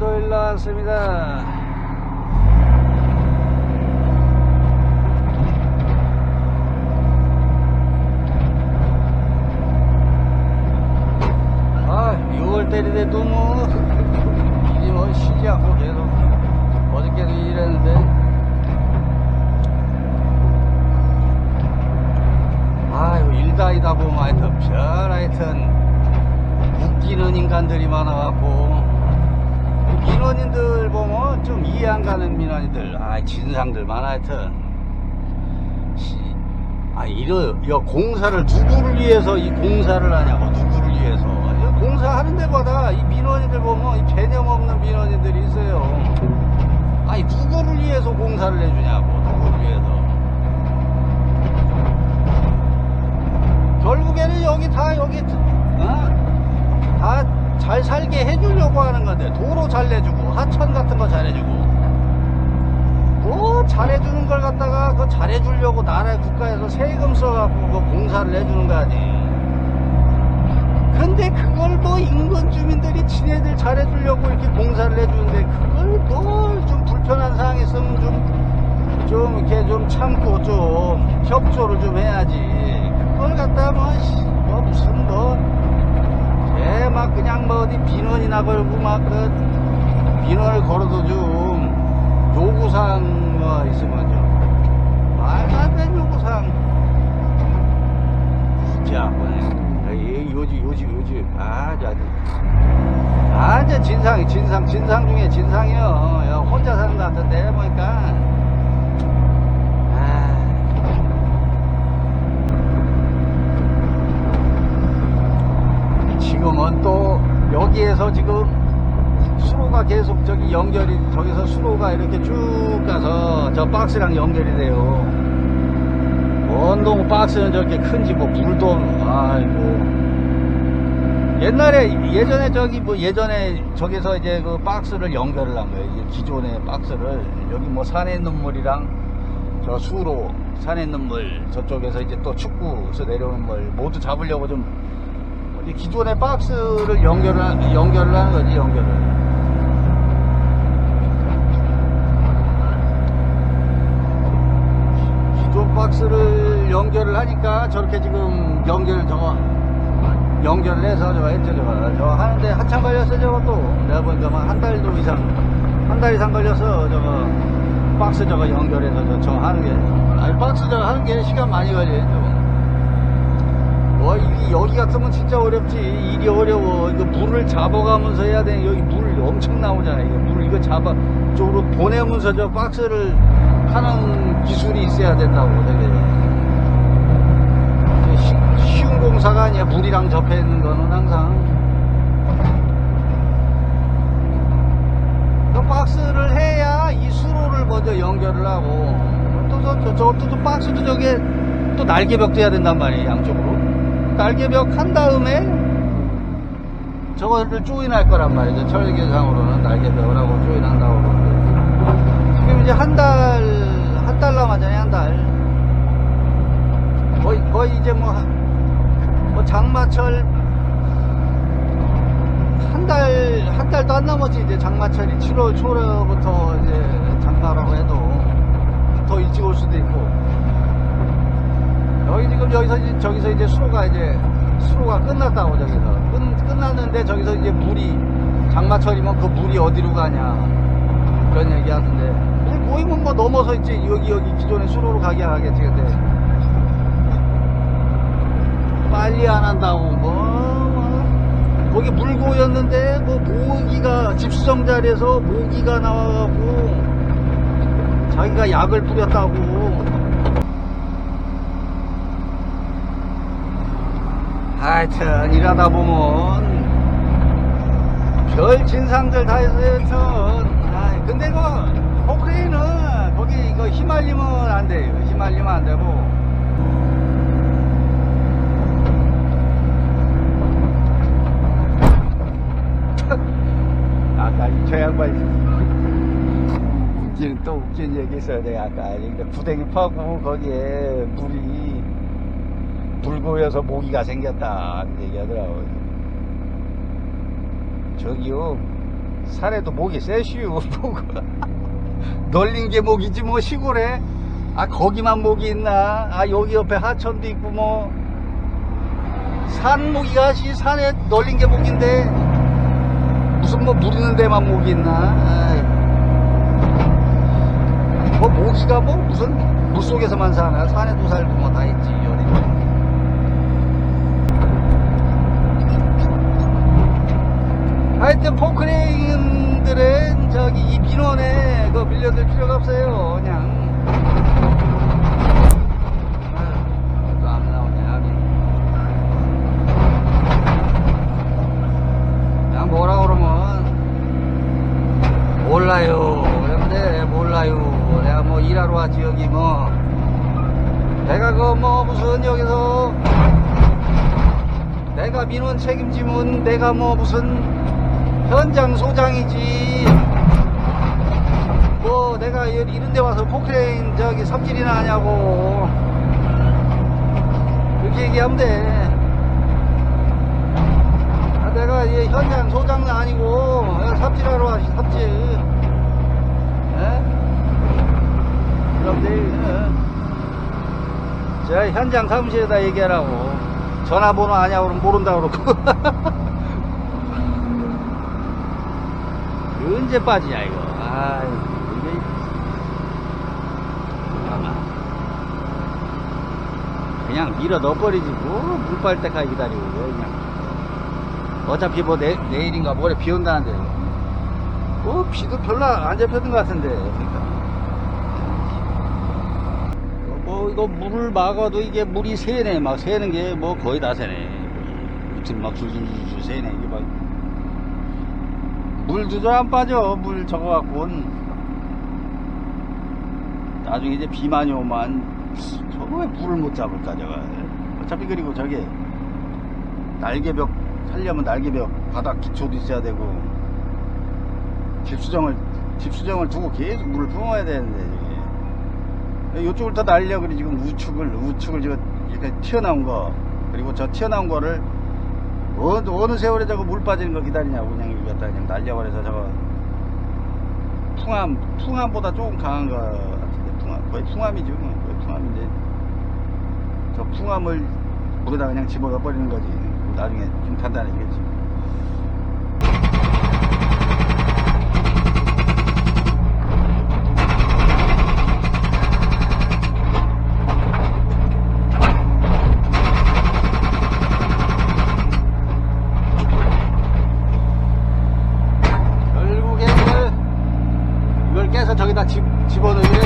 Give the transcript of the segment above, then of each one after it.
수도일 나왔습니다. 아, 6월 때리대도 뭐, 일이 뭐 쉬지 않고 계속, 어저께도 일했는데, 아유, 일다 이다 보면 하여튼, 별 하여튼, 웃기는 인간들이 많아갖고, 민원인들 보면 좀 이해 안 가는 민원인들, 아, 진상들 많아 하여튼. 씨, 아, 이러, 야, 공사를 누구를 위해서 이 공사를 하냐고, 누구를 위해서. 야, 공사하는 데마다 이 민원인들 보면 이 개념 없는 민원인들이 있어요. 아니, 누구를 위해서 공사를 해주냐고, 누구를 위해서. 결국에는 여기 다, 여기, 어? 다 잘 살게 해주려고 하는 건데, 도로 잘 내주고, 하천 같은 거 잘해주고, 뭐 잘해주는 걸 갖다가 그 잘해주려고 나라 국가에서 세금 써갖고 그 공사를 해주는 거 아니. 근데 그걸 뭐 인근 주민들이 지네들 잘해주려고 이렇게 공사를 해주는데 그걸 뭐좀 불편한 사항이 있으면 좀, 좀 이렇게 좀 참고 좀 협조를 좀 해야지. 그걸 갖다 뭐, 씨, 뭐 무슨 뭐, 걔막 그냥 뭐 어디 민원이나 걸고 막그 민원을 걸어도 좀 요구사항 뭐 있으면 좀 말도 안 되는 요구사항. 자 보네. 요지 요지 요지. 아주 아주. 아주 진상 진상 진상 중에 진상이요. 야, 혼자 사는 것 같은데 보니까 아. 지금은 또 여기에서 지금 수로가 계속 저기 연결이 저기서 수로가 이렇게 쭉 가서 저 박스랑 연결이 돼요. 원동 박스는 저렇게 큰지 뭐 물도 아이고 옛날에 예전에 저기 뭐 예전에 저기서 이제 그 박스를 연결을 한 거예요. 기존의 박스를 여기 뭐 산에 있는 물이랑 저 수로 산에 있는 물 저쪽에서 이제 또 축구에서 내려오는 물 모두 잡으려고 좀 기존의 박스를 연결을 연결을 하는 거지 연결을. 기존 박스를 연결을 하니까 저렇게 지금 연결 저거 연결을 해서 저거 했죠 저거. 저 하는데 한참 걸렸어 저거 또. 내가 보니까 막한 달도 이상 한 달 이상 걸려서 저거 박스 저거 연결해서 저, 저 하는 게. 아니 박스 저거 하는 게 시간 많이 걸려요 와, 이 여기 같으면 진짜 어렵지. 일이 어려워. 이거 물을 잡아가면서 해야 돼. 여기 물 엄청 나오잖아. 이거 물 이거 잡아, 쪽으로 보내면서 저 박스를 하는 기술이 있어야 된다고, 되게. 이게 쉬- 쉬운 공사가 아니야. 물이랑 접해 있는 거는 항상. 그 박스를 해야 이 수로를 먼저 연결을 하고, 또 저, 저, 저, 또, 또 박스도 저게 또 날개벽도 해야 된단 말이에요. 양쪽으로. 날개벽 한 다음에 저거를 조인할 거란 말이죠. 철계상으로는 날개벽을 하고 조인한다고 그러는데 지금 이제 한 달, 한 달 남았잖아요. 한 달. 거의, 거의 이제 뭐, 한- 뭐 장마철 한 달, 한 달도 안 남았지. 이제 장마철이 7월 초부터 이제 장마라고 해도 더 일찍 올 수도 있고. 여기 지금 여기서 이제 저기서 이제 수로가 이제 수로가 끝났다고 저기서. 끝, 끝났는데 저기서 이제 물이 장마철이면 그 물이 어디로 가냐. 그런 얘기 물 보이면 뭐 넘어서 있지 여기 여기 기존의 수로로 가게 하겠지 근데. 빨리 안 한다고 뭐, 뭐. 거기 물 고였는데 뭐 모기가 집수정 자리에서 모기가 나와갖고 자기가 약을 뿌렸다고 하여튼 일하다 보면 별 진상들 다 있어요 아, 근데 그 포크레인은 거기 이거 휘말리면 안 돼요. 휘말리면 안 되고. 아까 이저 양반이 웃긴 또 웃긴 얘기 있어요 내가 아까 구덩이 파고 거기에 물이 불 고여서 모기가 생겼다. 그 얘기하더라고. 저기요 산에도 세시오 목 널린 게 목이지 뭐 시골에? 아 거기만 목이 있나? 아 여기 옆에 하천도 있고 뭐. 산목이가 시 산에 널린 게 목인데 무슨 뭐 물있는 데만 목이 있나? 아이. 뭐 모기가 뭐 무슨 물속에서만 사나? 산에도 살고 뭐 다 있지 여리 하여튼 포크레인들은 저기 이 민원에 그 밀려들 필요가 없어요 그냥. 아유, 또 안 나오냐 그냥 뭐라 그러면 몰라요. 그런데 몰라요. 내가 뭐 일하러 왔지 여기 뭐. 내가 그 뭐 무슨 여기서 내가 민원 책임지면 내가 뭐 무슨 현장 소장이지. 뭐 내가 이- 이런 데 와서 포크레인 저기 삽질이나 하냐고. 그렇게 얘기하면 돼. 아, 내가 이 현장 소장은 아니고 내가 삽질하러 왔지 삽질 에? 여러분들 어. 저 현장 사무실에다 얘기하라고. 전화번호 아냐고 그러면 모른다 그러고 언제 빠지냐 이거. 아이 이게. 잠깐만. 그냥 밀어 넣어버리지. 뭐물 빨 때까지 기다리고 왜 그냥. 어차피 뭐 내, 내일인가 모레 비 온다는데. 뭐 비도 별로 안 잡혔던 것 같은데 그러니까. 뭐 이거 물을 막아도 이게 물이 새네. 막 새는 게 뭐 거의 다 새네. 밑을 막 줄줄줄 새네. 이게 막 물도 잘안 빠져. 물 갖고는 나중에 이제 비 많이 오면 저거 왜 물을 못 잡을까 저거 어차피 그리고 저게 날개벽 살려면 날개벽 바닥 기초도 있어야 되고 집수정을 집수정을 두고 계속 물을 뿜어야 되는데 저게. 이쪽을 다 날려. 그래 지금 우측을 우측을 지금 이렇게 튀어나온 거. 그리고 저 튀어나온 거를 어느, 어느 세월에 저거 물 빠지는 거 기다리냐고 그냥 이거 갖다. 그냥 날려버려서 저거 풍암 풍암보다 조금 강한 거 같은데 풍암. 거의 풍암이죠 뭐. 거의 풍암인데. 저 풍암을 물에다 그냥 집어넣어 버리는 거지. 나중에 좀 단단해지겠지 결국에 이걸, 이걸 깨서 저기다 집, 집어넣으래.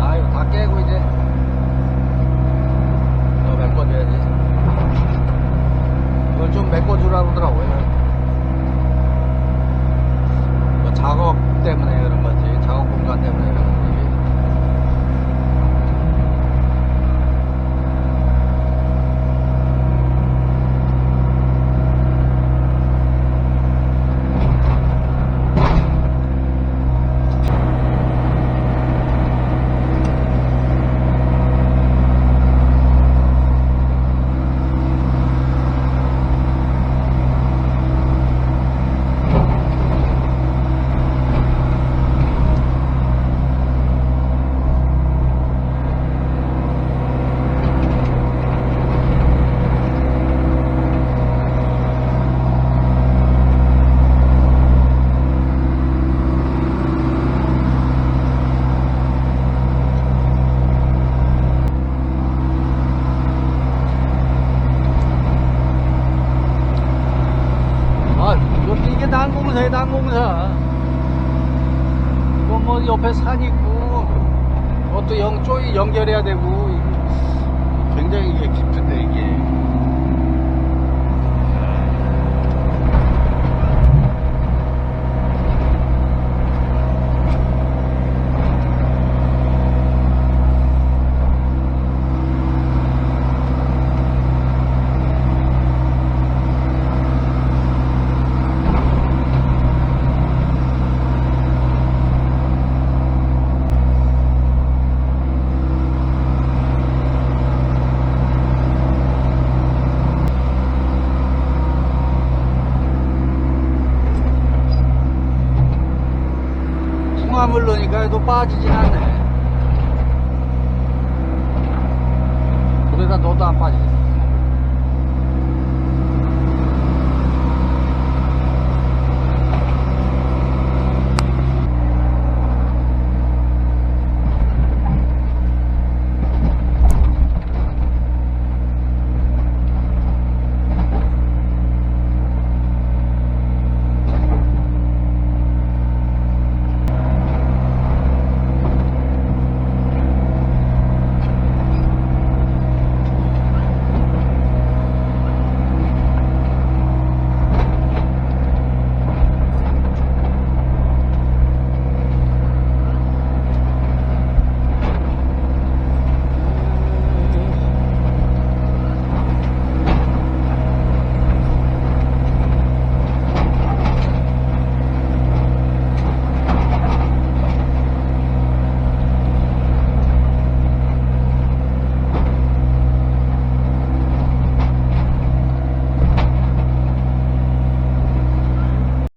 아유, 다 깨고 이제. 더 메꿔줘야지. 이걸 좀 메꿔주라고 그러더라고요. 뭐 작업 때문에 그런 거지. 작업 공간 때문에 난공사. 이건 뭐 옆에 산 있고, 그것도 영, 쪼이 연결해야 되고, 굉장히 이게 깊은데, 이게. 풍화물 넣으니까 또 빠지진 않네. 물에다 넣어도 안 빠지지.